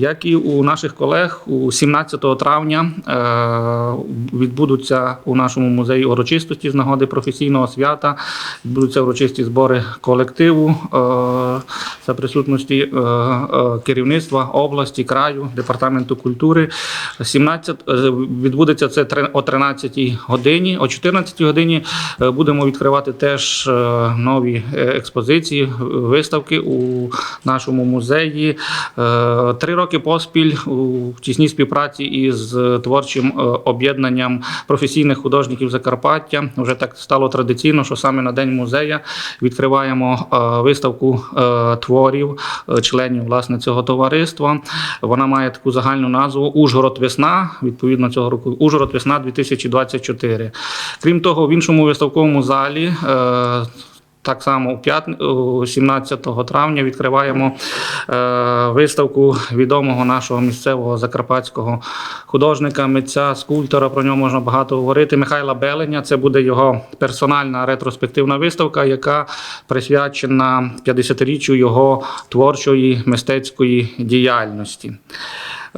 Як і у наших колег, у 17 травня е, відбудуться у нашому музеї урочистості з нагоди професійного свята. Відбудуться урочисті збори колективу е, за присутності е, керівництва області, краю, департаменту культури. 17, е, відбудеться це о 13 годині. О 14 годині будемо відкривати теж нові експозиції, виставки у нашому музеї. Три роки поспіль у тісній співпраці із творчим е, об'єднанням професійних художників Закарпаття. Вже так стало традиційно, що саме на день музея відкриваємо е, виставку е, творів е, членів власне цього товариства. Вона має таку загальну назву Ужгород весна. Відповідно цього року Ужгород весна 2024. Крім того, в іншому виставковому залі. Так само у п'ят- у 17 травня відкриваємо е, виставку відомого нашого місцевого закарпатського художника, митця, скульптора. Про нього можна багато говорити. Михайла Беленя. Це буде його персональна ретроспективна виставка, яка присвячена 50-річчю його творчої мистецької діяльності.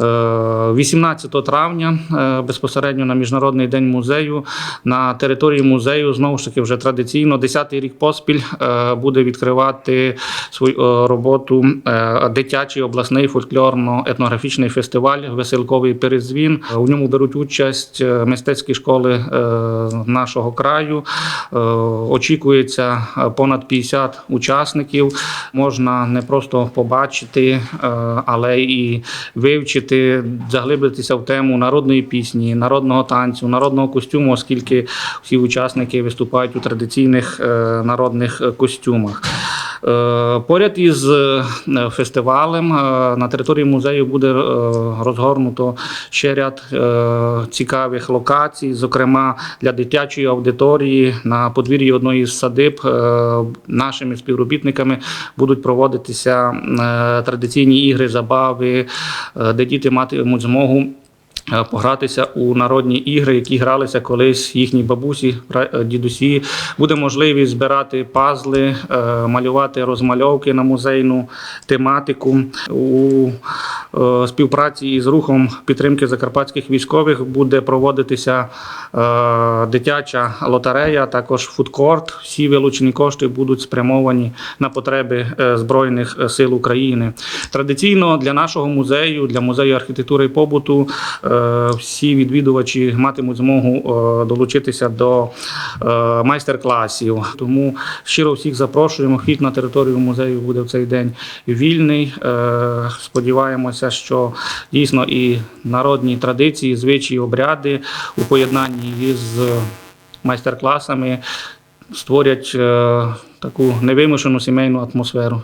Е, 18 травня е, безпосередньо на Міжнародний день музею на території музею знову ж таки вже традиційно 10-й рік поспіль е, буде відкривати свою е, роботу е, дитячий обласний фольклорно-етнографічний фестиваль Веселковий перезвін. У ньому беруть участь е, мистецькі школи е, нашого краю. Е, Очікується е, понад 50 учасників. Можна не просто побачити, е, але і вивчити, заглибитися в тему народної пісні, народного танцю, народного костюму, оскільки всі учасники виступають у традиційних е, народних костюмах. Е, Поряд із е, фестивалем е, на території музею буде розгорнуто ще ряд цікавих локацій, зокрема для дитячої аудиторії на подвір'ї одної з садиб нашими співробітниками будуть проводитися традиційні ігри, забави, де діти матимуть змогу. Е, Погратися у народні ігри, які гралися колись їхні бабусі, е, дідусі. Буде можливість збирати пазли, е, малювати розмальовки на музейну тематику. У співпраці із рухом підтримки закарпатських військових буде проводитися е, дитяча лотерея, також фудкорт. Всі вилучені кошти будуть спрямовані на потреби е, Збройних е, сил України. Традиційно для нашого музею, для музею архітектури і побуту, е, всі відвідувачі матимуть змогу е, долучитися до е, майстер-класів. Тому щиро всіх запрошуємо. Вхід на територію музею буде в цей день вільний. Е, Сподіваємося, що дійсно і народні традиції, звичаї, обряди у поєднанні із майстер-класами створять е, таку невимушену сімейну атмосферу.